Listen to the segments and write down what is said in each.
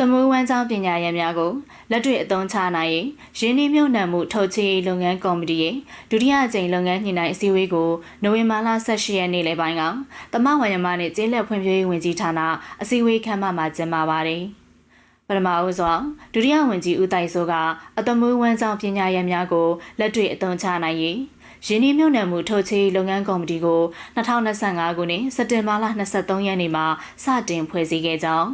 သမွေးဝမ်းကြောင်းပညာရပ်များကိုလက်တွေ့အသုံးချနိုင်ရေးရင်းနှီးမြှုပ်နှံမှုထုတ်ချေရေးလုပ်ငန်းကော်မတီရဲ့ဒုတိယအကြိမ်လုပ်ငန်းညှိနှိုင်းအစည်းအဝေးကိုနိုဝင်ဘာလ18ရက်နေ့လယ်ပိုင်းကတမဝါယမနဲ့ကျေးလက်ဖွံ့ဖြိုးရေးဝန်ကြီးဌာနအစည်းအဝေးခန်းမမှာကျင်းပပါတယ်။ပထမဦးဆုံးဒုတိယဝန်ကြီးဦးတိုင်စိုးကအသမွေးဝမ်းကြောင်းပညာရပ်များကိုလက်တွေ့အသုံးချနိုင်ရေးရင်းနှီးမြှုပ်နှံမှုထုတ်ချေလုပ်ငန်းကော်မတီကို2025ခုနှစ်စက်တင်ဘာလ23ရက်နေ့မှာစတင်ဖွဲ့စည်းခဲ့ကြောင်း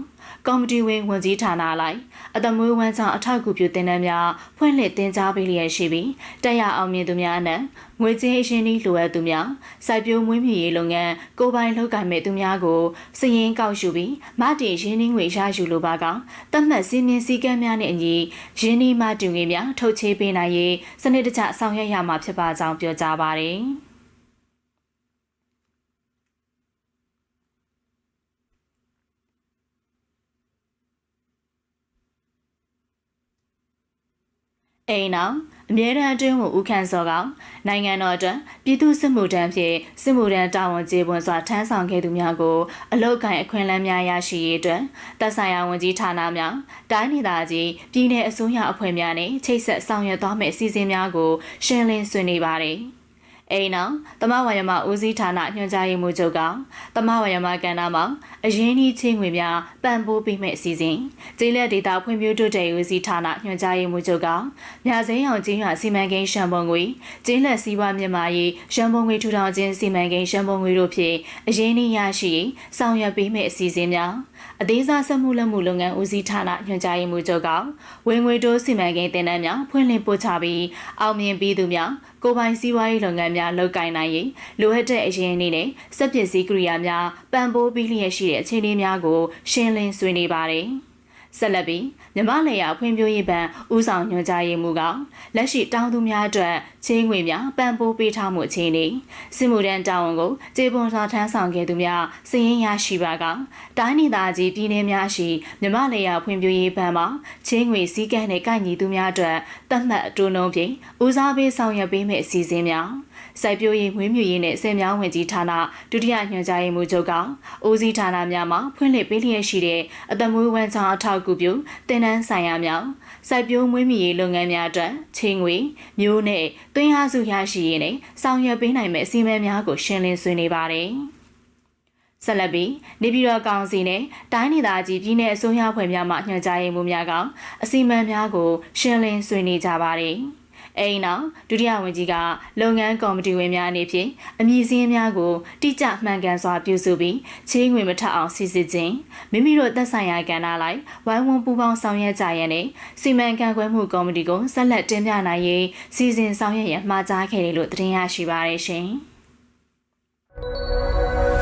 ကော်မတီဝင်ဝန်ကြီးဌာနလိုက်အသမွေးဝမ်းကြောင်းအထောက်အကူပြုတင်နန်းများဖွင့်လှစ်တင် जा ပေးလျက်ရှိပြီးတက်ရအောင်မြင်သူများအနက်ငွေကြေးအရှင်ဤလိုအပ်သူများစိုက်ပျိုးမွေးမြူရေးလုပ်ငန်းကိုပိုင်လုပ်ကိုင်မဲ့သူများကိုစည်ရင်ကောက်ယူပြီးမတီရင်းနှီးငွေရယူလိုပါကတတ်မှတ်စည်းမျဉ်းစည်းကမ်းများနဲ့အညီရင်းနှီးမတူငွေများထုတ်ချေးပေးနိုင်ရေးစနစ်တကျဆောင်ရွက်ရမှာဖြစ်ပါကြောင်းပြောကြားပါတယ်။ အိမ်နောက်အမြဲတမ်းအတွင်းကိုဦးခန့်စောကနိုင်ငံတော်အတွက်ပြည်သူစစ်မှုထမ်းဖြင့်စစ်မှုထမ်းတာဝန်ကျေပွန်စွာထမ်းဆောင်ခဲ့သူများကိုအလောက်ကိုင်အခွင့်အလမ်းများရရှိရေးအတွက်တပ်ဆိုင်ရာဝန်ကြီးဌာနများတိုင်းဒေသကြီးပြည်내အစိုးရအဖွဲ့များနဲ့ချိတ်ဆက်ဆောင်ရွက်သွားမယ့်အစီအစဉ်များကိုရှင်းလင်းဆွေးနွေးပါတယ်။ အိမ်နောက်တမဝါယမဦးစီးဌာနညွှန်ကြားရေးမှူးချုပ်ကတမဝါယမကဏ္ဍမှာအရင်းနှီးချင်းငွေများပံ့ပိုးပေးမဲ့အစီအစဉ်ကျေးလက်ဒေတာဖွံ့ဖြိုးတိုးတက်ရေးဦးစီးဌာနညွှန်ကြားရေးမှူးချုပ်ကမြစိမ်းအောင်ကျေးရွာစီမံကိန်းရှံပုံငွေကျေးလက်စီးပွားမြန်မာရေးရှံပုံငွေထူထောင်ခြင်းစီမံကိန်းရှံပုံငွေတို့ဖြင့်အရင်းနှီးရရှိဆောင်ရွက်ပေးမဲ့အစီအစဉ်များ အသေးစားစက်မှုလက်မှုလုပ်ငန်းဦးစီးဌာနညွှန်ကြားရေးမှူးချုပ်ကဝင်ငွေတိုးစီမံကိန်းတင်နန်းများဖွင့်လှစ်ပို့ချပြီးအောင်မြင်ပြီးသူများကိုပိုင်စီးပွားရေးလုပ်ငန်းများလုပ်ကိုင်နိုင်ရေးလိုအပ်တဲ့အရင်းအနေနဲ့စက်ပစ္စည်းကိရိယာများပံ့ပိုးပြီးလျက်ရှိတဲ့အခြေအနေများကိုရှင်းလင်းဆွေးနွေးပါတယ်။ ဆက်လက်ပြီးမြမလေယာဖွံ့ဖြိုးရေးဘဏ်ဦးဆောင်ညွှန်ကြားရေးမှူးကလက်ရှိတောင်းသူများအတွက်ချင်းငွေများပံ့ပိုးပေးထားမှုအခြေအနေစစ်မှုထမ်းတာဝန်ကိုကျေပွန်စွာထမ်းဆောင်ခဲ့သူများစည်ရင်ရရှိပါကတိုင်းဒေသကြီးပြည်내များရှိမြမလေယာဖွံ့ဖြိုးရေးဘဏ်မှာချင်းငွေစည်းကမ်းနဲ့ကိုက်ညီသူများအတွက်တတ်မှတ်အတူနှုံးဖြင့်ဦးစားပေးဆောင်ရွက်ပေးမယ့်အစီအစဉ်များစိုက်ပျိုးရေးမွေးမြူရေးနဲ့ဆယ်မြောင်းဝင်ကြီးဌာနဒုတိယညွှန်ကြားရေးမှူးချုပ်ကအိုးစီဌာနများမှာဖွင့်လှစ်ပေးလျက်ရှိတဲ့အသမွေးဝမ်းချောင်းအထောက်အကူပြုတင်နန်းဆိုင်ရာများစိုက်ပျိုးမွေးမြူရေးလုပ်ငန်းများအတွက်ချင်းငွေမျိုးနဲ့သွင်းအားစုရရှိရေးနဲ့ဆောင်ရွက်ပေးနိုင်မယ့်အစီအမံများကိုရှင်းလင်းဆွေးနွေးပါတယ်ဆက်လက်ပြီးနေပြည်တော်ကောင်စီနဲ့တိုင်းဒေသကြီးပြည်내အစိုးရဖွဲ့များမှညွှန်ကြားရေးမှူးများကအစီအမံများကိုရှင်းလင်းဆွေးနွေးကြပါတယ်။ အိမ်နောက်ဒုတိယဝန်ကြီးကလုပ်ငန်းကော်မတီဝင်များအနေဖြင့်အမည်စင်းများကိုတိကျမှန်ကန်စွာပြုစုပြီးချေးငွေမထအောင်စီစစ်ခြင်းမိမိတို့သက်ဆိုင်ရာကဏ္ဍလိုက်ဝိုင်းဝန်းပူးပေါင်းဆောင်ရွက်ကြရတဲ့စီမံကန့်ကွက်မှုကော်မတီကိုဆက်လက်တင်ပြနိုင်ရေးစီစဉ်ဆောင်ရွက်ရမှာကြားခဲ့တယ်လို့တင်ပြရရှိပါရရှင်။